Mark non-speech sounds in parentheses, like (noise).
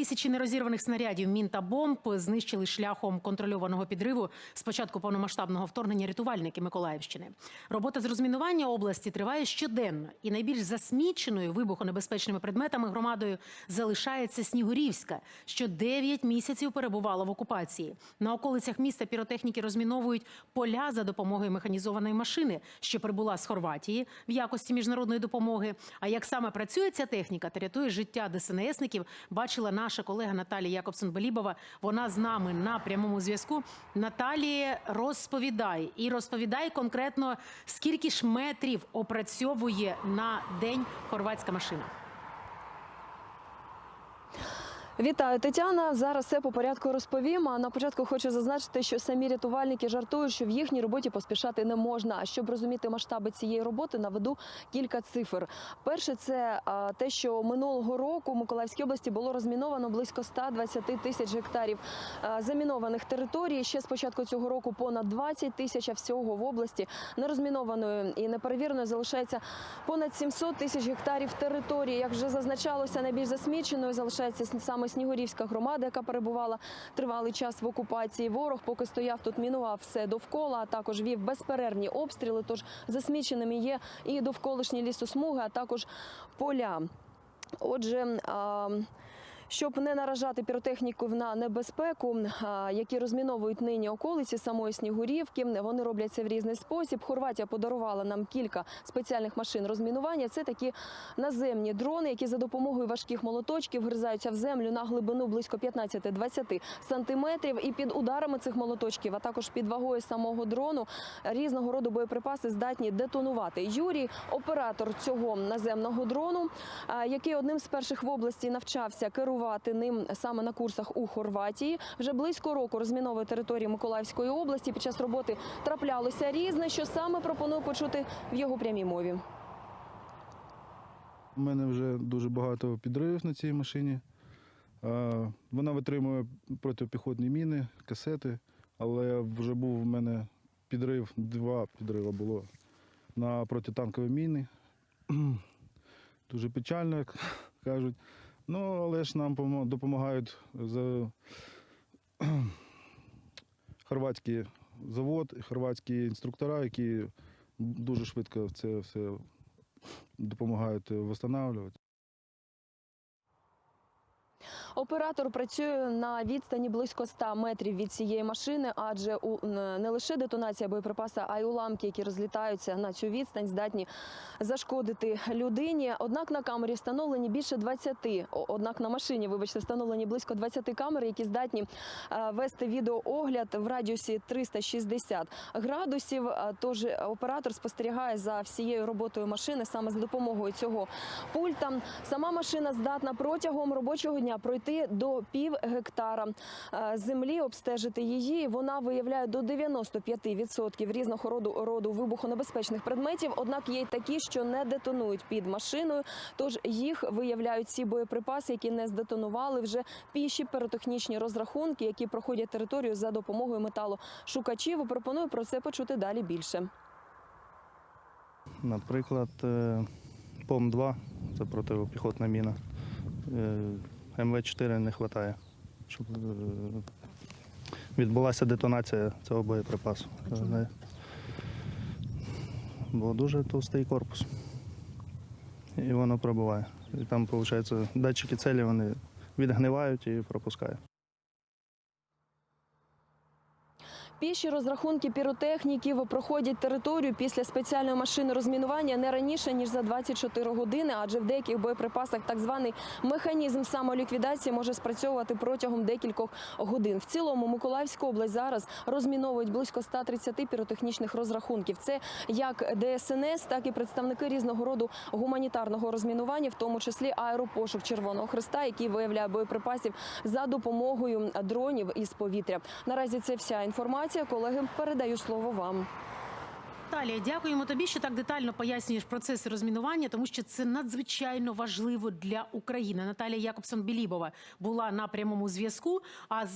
тисячі нерозірваних снарядів, мін та бомб знищили шляхом контрольованого підриву з початку повномасштабного вторгнення рятувальники Миколаївщини. Робота з розмінування області триває щоденно, і найбільш засміченою вибухонебезпечними предметами громадою залишається Снігурівська, що 9 місяців перебувала в окупації. На околицях міста піротехніки розміновують поля за допомогою механізованої машини, що прибула з Хорватії в якості міжнародної допомоги. А як саме працює ця техніка та рятує життя ДСНСників, бачила наша колега Наталія Якобсон-Белібова. Вона з нами на прямому зв'язку. Наталія, розповідай і розповідай конкретно, скільки ж метрів опрацьовує на день хорватська машина. Вітаю, Тетяна. Зараз все по порядку розповім. А на початку хочу зазначити, що самі рятувальники жартують, що в їхній роботі поспішати не можна. А щоб розуміти масштаби цієї роботи, наведу кілька цифр. Перше, це те, що минулого року в Миколаївській області було розміновано близько 120 тисяч гектарів замінованих територій. Ще з початку цього року понад 20 тисяч а всього в області нерозмінованою і неперевіреною залишається понад 700 тисяч гектарів території. Як вже зазначалося, найбільш засміченою залишається саме Снігурівська громада, яка перебувала тривалий час в окупації. Ворог, поки стояв тут, мінував все довкола, а також вів безперервні обстріли. Тож засміченими є і довколишні лісосмуги, а також поля. Отже. Щоб не наражати піротехніків на небезпеку, які розміновують нині околиці самої Снігурівки, вони роблять це в різний спосіб. Хорватія подарувала нам кілька спеціальних машин розмінування. Це такі наземні дрони, які за допомогою важких молоточків гризаються в землю на глибину близько 15-20 сантиметрів. І під ударами цих молоточків, а також під вагою самого дрону, різного роду боєприпаси здатні детонувати. Юрій, оператор цього наземного дрону, який одним з перших в області навчався керувати ним саме на курсах у Хорватії. Вже близько року розміновує території Миколаївської області. Під час роботи траплялося різне, що саме пропоную почути в його прямій мові. У мене вже дуже багато підривів на цій машині. Вона витримує протипіхотні міни, касети, але вже був у мене підрив, два підриви було на протитанкові міни. (clears throat) Дуже печально, як кажуть. Ну, але ж нам допомагають за (clears throat) хорватський завод, хорватські інструктора, які дуже швидко це все допомагають встановлювати. Оператор працює на відстані близько 100 метрів від цієї машини, адже у не лише детонація боєприпаса, а й уламки, які розлітаються на цю відстань, здатні зашкодити людині. Однак на камері встановлені більше 20, однак на машині, вибачте, встановлені близько 20 камер, які здатні е, вести відеоогляд в радіусі 360 градусів. Е, Тож оператор спостерігає за всією роботою машини саме з допомогою цього пульта. Сама машина здатна протягом робочого дня пройти до пів гектара е, землі, обстежити її. Вона виявляє до 95% різного роду роду вибухонебезпечних предметів. Однак є й такі, що не детонують під машиною. Тож їх виявляють ці боєприпаси, які не здетонували вже піші піротехнічні розрахунки, які проходять територію за допомогою металошукачів. Пропоную про це почути далі більше. Наприклад, е, ПОМ-2 це протипіхотна міна. Е, МВ-4 не вистачає, щоб е, відбулася детонація цього боєприпасу. Е, Бо дуже товстий корпус. І воно пробуває. І там, виходить, датчики целі вони відгнивають і пропускають. Піші розрахунки піротехніків проходять територію після спеціальної машини розмінування не раніше ніж за 24 години, адже в деяких боєприпасах так званий механізм самоліквідації може спрацьовувати протягом декількох годин. В цілому Миколаївську область зараз розміновують близько 130 піротехнічних розрахунків. Це як ДСНС, так і представники різного роду гуманітарного розмінування, в тому числі аеропошук Червоного Христа, який виявляє боєприпасів за допомогою дронів із повітря. Наразі це вся інформація. Колеги, передаю слово вам. Наталія, дякуємо тобі, що так детально пояснюєш процеси розмінування, тому що це надзвичайно важливо для України. Наталія Якобсон Білібова була на прямому зв'язку. А за